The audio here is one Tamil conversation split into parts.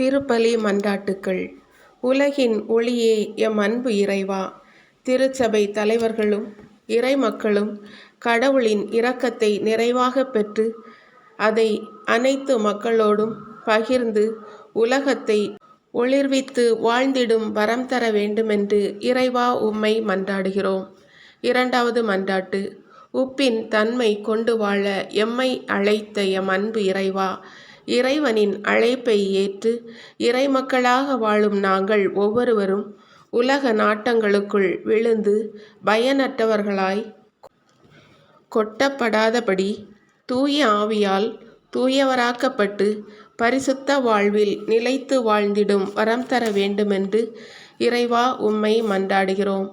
திருப்பலி மன்றாட்டுக்கள். உலகின் ஒளியே எம் அன்பு இறைவா. திருச்சபை தலைவர்களும் இறைமக்களும் கடவுளின் இரக்கத்தை நிறைவாகப் பெற்று அதை அனைத்து மக்களோடும் பகிர்ந்து உலகத்தை ஒளிர்வித்து வாழ்ந்திடும் வரம் தர வேண்டுமென்று இறைவா உம்மை மன்றாடுகிறோம். இரண்டாவது மன்றாட்டு உப்பின் தன்மை கொண்டு வாழ எம்மை அழைத்த எம் அன்பு இறைவா. இறைவனின் அழைப்பை ஏற்று இறைமக்களாக வாழும் நாங்கள் ஒவ்வொருவரும் உலக நாட்டங்களுக்குள் விழுந்து பயனற்றவர்களாய் கொட்டப்படாதபடி தூய ஆவியால் தூயவராக்கப்பட்டு பரிசுத்த வாழ்வில் நிலைத்து வாழ்ந்திடும் வரம் தர வேண்டுமென்று இறைவா உம்மை மன்றாடுகிறோம்.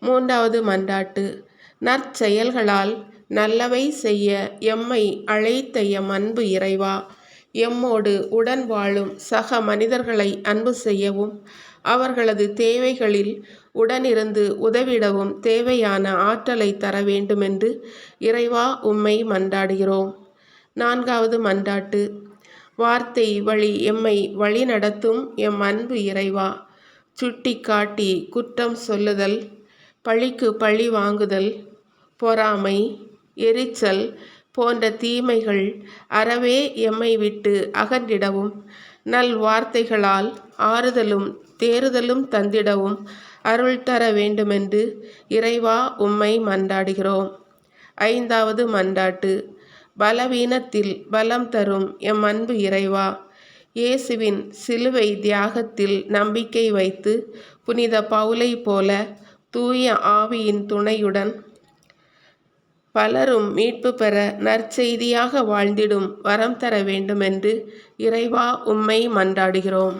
மூன்றாவது மன்றாட்டு நற்செயல்களால் நல்லவை செய்ய எம்மை அழைத்த எம் அன்பு இறைவா. எம்மோடு உடன் வாழும் சக மனிதர்களை அன்பு செய்யவும் அவர்களது தேவைகளில் உடனிருந்து உதவிடவும் தேவையான ஆற்றலை தர வேண்டுமென்று இறைவா உம்மை மன்றாடுகிறோம். நான்காவது மன்றாட்டு வார்த்தை வழி எம்மை வழி நடத்தும் எம் அன்பு இறைவா. சுட்டி காட்டி குற்றம் சொல்லுதல் பழிக்கு பழி வாங்குதல் பொறாமை எரிச்சல் போன்ற தீமைகள் அறவே எம்மை விட்டு அகன்றிடவும் நல் வார்த்தைகளால் ஆறுதலும் தேறுதலும் தந்திடவும் அருள் தர வேண்டுமென்று இறைவா உம்மை மன்றாடுகிறோம். ஐந்தாவது மன்றாட்டு பலவீனத்தில் பலம் தரும் எம் அன்பு இறைவா இயேசுவின் சிலுவை தியாகத்தில் நம்பிக்கை வைத்து புனித பவுலை போல தூய ஆவியின் துணையுடன் பலரும் மீட்பு பெற நற்செய்தியாக வாழ்ந்திடும் வரம் தர வேண்டுமென்று இறைவா உம்மை மன்றாடுகிறோம்.